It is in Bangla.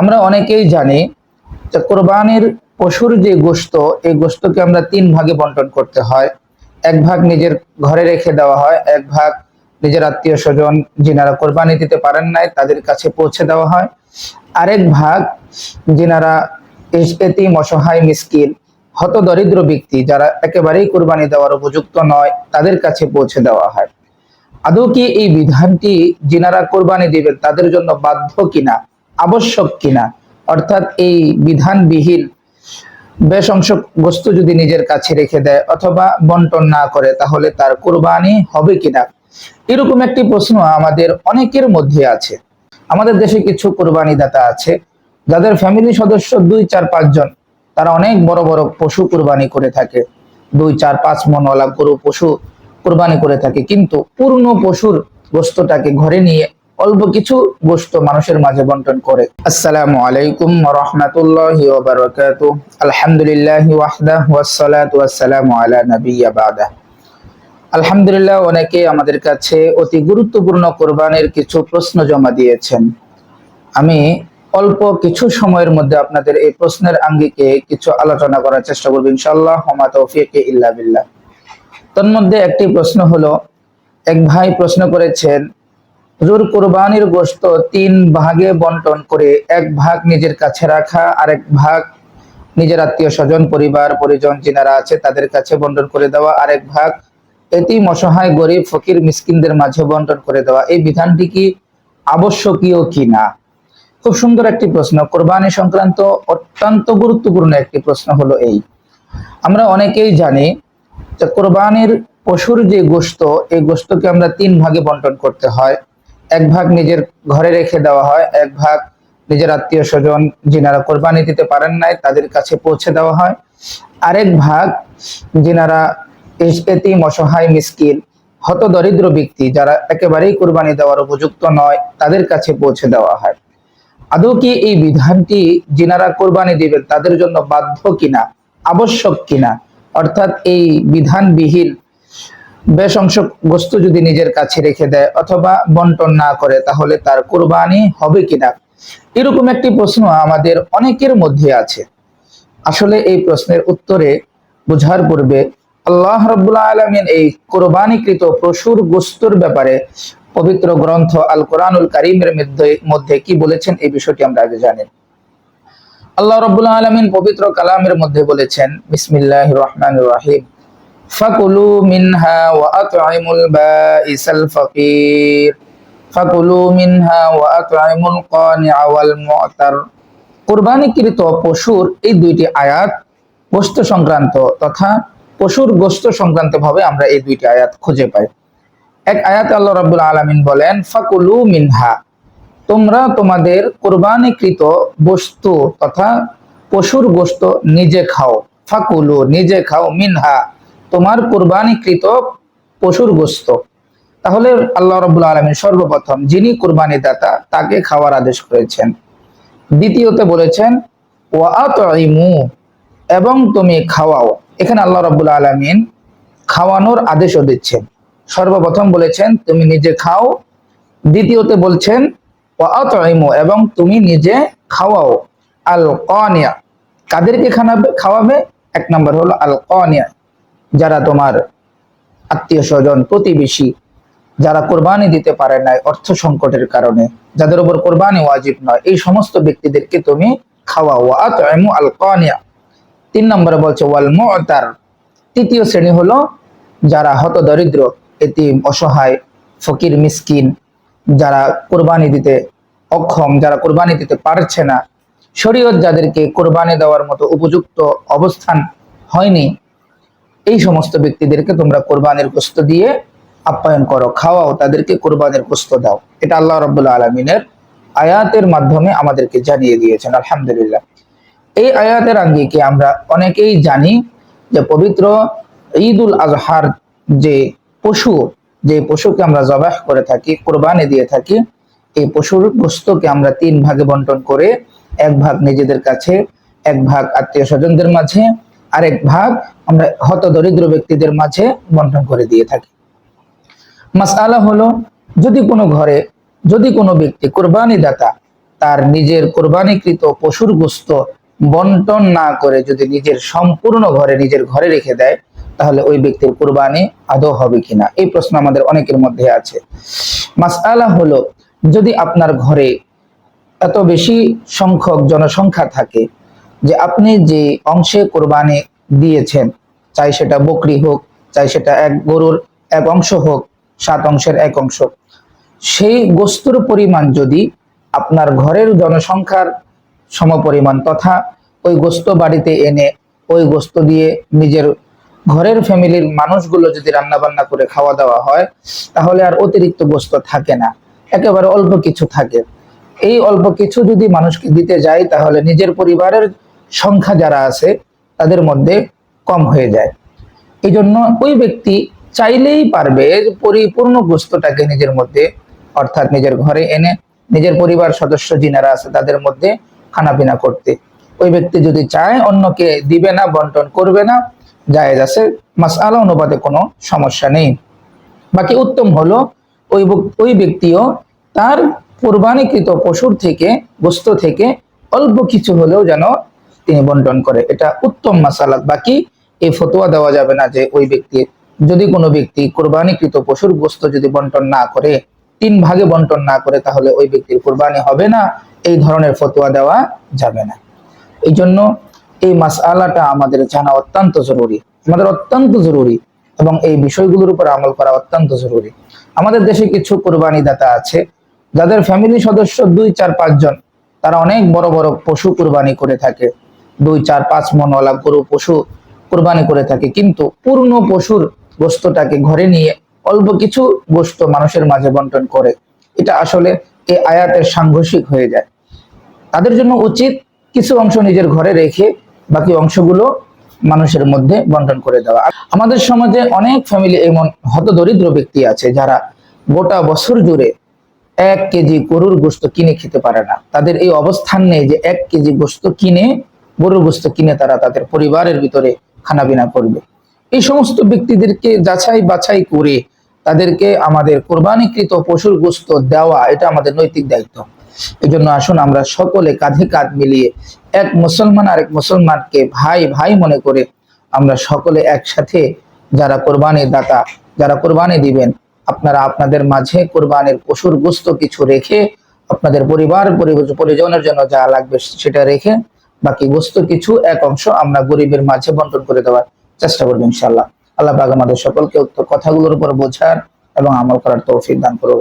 আমরা অনেকেই জানি যে কোরবানির পশুর যে গোশত, এই গোশতকে আমরা তিন ভাগে বন্টন করতে হয়। এক ভাগ নিজের ঘরে রেখে দেওয়া হয়, এক ভাগ নিজের আত্মীয় স্বজন যিনারা কোরবানি দিতে পারেন নাই তাদের কাছে পৌঁছে দেওয়া হয়। আরেক ভাগ যিনারা এতিম, অসহায়, মিসকিন হত দরিদ্র ব্যক্তি যারা একেবারেই কোরবানি দেওয়ার উপযুক্ত নয়, তাদের কাছে পৌঁছে দেওয়া হয়। আদৌ কি এই বিধানটি যিনারা কোরবানি দিবেন তাদের জন্য বাধ্য কিনা? আবশ্যক কিনা, অর্থাৎ এই বিধানবিহীন বেশ অংশ বস্তু যদি নিজের কাছে রেখে দেয় অথবা বন্টন না করে, তাহলে তার কোরবানি হবে কিনা? এরকম একটি প্রশ্ন আমাদের অনেকের মধ্যে আছে। আমাদের দেশে কিছু কোরবানি দাতা আছে, যাদের ফ্যামিলি সদস্য দুই, চার পাঁচজন তারা অনেক বড় বড় পশু কোরবানি করে থাকে। দুই, চার, পাঁচ মনওয়ালা গরু পশু কোরবানি করে থাকে। কিন্তু পূর্ণ পশুর গোস্তটাকে ঘরে নিয়ে অল্প কিছু গোস্ত মানুষের মাঝে বন্টন করে। আসসালামু আলাইকুম রহমতুল্লাহি ওয়া বারাকাতুহু আলহামদুলিল্লাহি ওয়াহদা ওয়াসসালাতু ওয়াসসালামু আলা নাবিয়্যা বাদা আলহামদুলিল্লাহ অনেকে আমাদের কাছে অতি গুরুত্বপূর্ণ কোরবানির কিছু প্রশ্ন জমা দিয়েছেন। আমি অল্প কিছু সময়ের মধ্যে আপনাদের এই প্রশ্নের আঙ্গিকে কিছু আলোচনা করার চেষ্টা করব, ইনশাআল্লাহ ওমা তৌফিক, ইল্লা বিল্লাহ। তন্মধ্যে একটি প্রশ্ন হলো, এক ভাই প্রশ্ন করেছেন হুজুর কোরবানির গোশত তিন ভাগে বন্টন করে, এক ভাগ নিজের কাছে রাখা, আরেক ভাগ নিজের আত্মীয় স্বজন, পরিবার, পরিজন যিনারা আছে তাদের কাছে বন্টন করে দেওয়া, আরেক ভাগ এতিম, অসহায়, গরিব, ফকির, মিসকিনদের মাঝে বন্টন করে দেওয়া। এই বিধানটি কি আবশ্যকীয় কি না? খুব সুন্দর একটি প্রশ্ন। কোরবানি সংক্রান্ত অত্যন্ত গুরুত্বপূর্ণ একটি প্রশ্ন হলো এই। আমরা অনেকেই জানি যে কোরবানির পশুর যে গোশত, এই গোশতকে আমরা তিন ভাগে বন্টন করতে হয়। এক ভাগ নিজের ঘরে রেখে দেওয়া হয়, এক ভাগ নিজের আত্মীয় স্বজন যিনারা কোরবানি দিতে পারেন নাই তাদের কাছে পৌঁছে দেওয়া হয়। আরেক ভাগ যিনারা এতিম, অসহায়, মিসকিন হত দরিদ্র ব্যক্তি যারা একেবারেই কোরবানি দেওয়ার উপযুক্ত নয়, তাদের কাছে পৌঁছে দেওয়া হয়। আদৌ কি এই বিধানটি যিনারা কোরবানি দিবেন তাদের জন্য বাধ্য কিনা, আবশ্যক কিনা? অর্থাৎ এই বিধানবিহীন বেশ অংশ বস্তু যদি নিজের কাছে রেখে দেয় অথবা বন্টন না করে, তাহলে তার কোরবানি হবে কিনা? এরকম একটি প্রশ্ন আমাদের অনেকের মধ্যে আছে। আসলে এই প্রশ্নের উত্তরে বোঝার পূর্বে আল্লাহ রব্বুল্লাহ আলমিন এই কোরবানিকৃত পশুর গোস্তর ব্যাপারে পবিত্র গ্রন্থ আল কোরআনুল কারিমের মধ্যে কি বলেছেন এই বিষয়টি আমরা আগে জানি। আল্লাহ রব্বুল্লাহ আলমিন পবিত্র কালামের মধ্যে বলেছেন বিসমিল্লাহ রহমান রাহিম। আত'ইমুল বাইসাল ফাকির। ফাকুলু মিনহা ওয়া আত'ইমুল কানি'a ওয়াল মু'তার কুরবানিকৃত পশুর এই দুইটি আয়াত গোস্ত সংক্রান্ত তথা পশুর গোস্ত সংক্রান্ত ভাবে আমরা এই দুইটি আয়াত খুঁজে পাই। এক আয়াত আল্লাহ রাব্বুল আলামিন বলেন, ফাকুলু মিনহা। তোমরা তোমাদের কোরবানিকৃত বস্তু তথা পশুর গোস্ত নিজে খাও। ফাকুলু, নিজে খাও, মিনহা। তোমার কোরবানিকৃত পশুর গোস্ত। তাহলে আল্লাহ রাব্বুল আলামিন সর্বপ্রথম যিনি কোরবানি দাতা তাকে খাওয়ার আদেশ করেছেন। দ্বিতীয়তে বলেছেন ওয়াতইমু এবং তুমি খাওয়াও। এখানে আল্লাহ রাব্বুল আলামিন খাওয়ানোর আদেশও দিচ্ছেন। সর্বপ্রথম বলেছেন, তুমি নিজে খাও। দ্বিতীয়তে বলছেন ওয়াতইমু এবং তুমি নিজে খাওয়াও। আল কানিয়া কাদেরকে খানাবে খাওয়াবে? এক নম্বর হলো আল কানিয়া যারা তোমার আত্মীয় স্বজন, প্রতিবেশী, যারা কোরবানি দিতে পারে নাই অর্থ সংকটের কারণে, যাদের উপর কোরবানি ওয়াজিব নয়, এই সমস্ত ব্যক্তিদেরকে তুমি খাওয়াও। আতইমু আল কানিয়া তিন নম্বরে বলছে ওয়াল মু'তার তৃতীয় শ্রেণি হলো যারা হত দরিদ্র এতিম, অসহায়, ফকির, মিসকিন, যারা কোরবানি দিতে অক্ষম, যারা কোরবানি দিতে পারছে না। শরীয়ত যাদেরকে কোরবানি দেওয়ার মতো উপযুক্ত অবস্থান হয়নি এই সমস্ত ব্যক্তিদেরকে তোমরা কোরবানের গোস্ত দিয়ে আপ্যায়ন করো, খাওয়াও, তাদেরকে কোরবানের গোস্ত দাও। এটা আল্লাহ রব্বুল্লা আলমিনের আয়াতের মাধ্যমে আমাদেরকে জানিয়ে দিয়েছেন, আলহামদুলিল্লাহ। এই আয়াতের আঙ্গিকে আমরা অনেকেই জানি যে পবিত্র ঈদুল আজহার যে পশু, যে পশুকে আমরা জবাহ করে থাকি, কোরবানি দিয়ে থাকি, এই পশুর গোস্তকে আমরা তিন ভাগে বন্টন করে, এক ভাগ নিজেদের কাছে, এক ভাগ আত্মীয় স্বজনদের মাঝে আরেক ভাগ আমরা হত দরিদ্র ব্যক্তিদের মাঝে বন্টন করে দিয়ে থাকি। মাসআলা হলো, যদি কোনো ঘরে, যদি কোনো ব্যক্তি কোরবানি দাতা তার নিজের কোরবানিকৃত পশুর গোস্ত বন্টন না করে যদি নিজের সম্পূর্ণ ঘরে নিজের ঘরে রেখে দেয়, তাহলে ওই ব্যক্তির কোরবানি আদৌ হবে কিনা? এই প্রশ্ন আমাদের অনেকের মধ্যে আছে। মাসআলা হলো, যদি আপনার ঘরে এত বেশি সংখ্যক জনসংখ্যা থাকে যে আপনি যে অংশে কোরবানি দিয়েছেন, চাই সেটা বকরি হোক, চাই সেটা এক গরুর এক অংশ হোক, সাত অংশের এক অংশ। সেই গোস্তুর পরিমাণ যদি আপনার ঘরের জনসংখ্যার সমপরিমাণ তথা ওই গোস্ত বাড়িতে এনে ওই গোস্ত দিয়ে নিজের ঘরের ফ্যামিলির মানুষগুলো যদি রান্না বান্না করে খাওয়া দাওয়া হয়, তাহলে আর অতিরিক্ত গোস্ত থাকে না। একেবারে অল্প কিছু থাকে। এই অল্প কিছু যদি মানুষকে দিতে যায়, তাহলে নিজের পরিবারের সংখ্যা যারা আছে, তাদের মধ্যে কম হয়ে যায়। এই জন্য ওই ব্যক্তি চাইলেই পারবে পরিপূর্ণ গোস্তটাকে নিজের মধ্যে, অর্থাৎ নিজের ঘরে এনে নিজের পরিবার সদস্য যিনারা আছে, তাদের মধ্যে খানাপিনা করতে। ওই ব্যক্তি যদি চায়, অন্যকে দিবে না, বন্টন করবে না, জায়েজ আছে, মাসআলা অনুপাতে কোনো সমস্যা নেই। বাকি উত্তম হলো, ওই ওই ব্যক্তিও তার কোরবানিকৃত পশুর থেকে, গোস্ত থেকে অল্প কিছু হলেও যেন তিনি বন্টন করে, এটা উত্তম মাসালাত। বাকি এই ফতোয়া দেওয়া যাবে না যে ওই ব্যক্তি, যদি কোনো ব্যক্তি কোরবানিকৃত পশুর গোস্ত যদি বন্টন না করে, তিন ভাগে বন্টন না করে, তাহলে ওই ব্যক্তির কোরবানি হবে না, এই ধরনের ফতোয়া দেওয়া যাবে না। এই জন্য এই মাসআলাটা আমাদের জানা অত্যন্ত জরুরি, আমাদের অত্যন্ত জরুরি এবং এই বিষয়গুলোর উপর আমল করা অত্যন্ত জরুরি। আমাদের দেশে কিছু কোরবানি দাতা আছে, যাদের ফ্যামিলি সদস্য দুই, চার, পাঁচজন, তারা অনেক বড় বড় পশু কোরবানি করে থাকে। দুই, চার, পাঁচ মনওয়ালা গরু, পশু কোরবানি করে থাকে। কিন্তু পূর্ণ পশুর গোস্তটাকে ঘরে নিয়ে অল্প কিছু গোস্ত মানুষের মাঝে বন্টন করে। এটা আসলে এই আয়াতের সাংঘর্ষিক হয়ে যায়। তাদের জন্য উচিত কিছু অংশ নিজের ঘরে রেখে বাকি অংশগুলো মানুষের মধ্যে বন্টন করে দেওয়া। আমাদের সমাজে অনেক ফ্যামিলি এমন হতদরিদ্র ব্যক্তি আছে যারা গোটা বছর জুড়ে এক কেজি গরুর গোস্ত কিনে খেতে পারে না। তাদের এই অবস্থান নেই যে এক কেজি গোস্ত কিনে গরুর গোস্ত কিনে তারা তাদের পরিবারের ভিতরে খানাবিনা করবে। এই সমস্ত ব্যক্তিদেরকে যাচাই বাছাই করে তাদেরকে আমাদের কোরবানিকৃত পশুর গোস্ত দেওয়া, এটা আমাদের নৈতিক দায়িত্ব। এই জন্য আসুন আমরা সকলে কাঁধে কাঁধ মিলিয়ে এক মুসলমান আর এক মুসলমানকে ভাই ভাই মনে করে আমরা সকলে একসাথে যারা কোরবানির দাতা, যারা কোরবানি দিবেন, আপনারা আপনাদের মাঝে কোরবানির পশুর গোস্ত কিছু রেখে আপনাদের পরিবার, পরি- পরিজনের জন্য যা লাগবে সেটা রেখে বাকি গোস্ত কিছু এক অংশ আমরা গরিবের মাঝে বন্টন করে দেওয়ার চেষ্টা করব ইনশাল্লাহ আল্লাহ পাক আমাদের সকলকে উক্ত কথাগুলোর উপর বোঝার এবং আমল করার তৌফিক দান করুক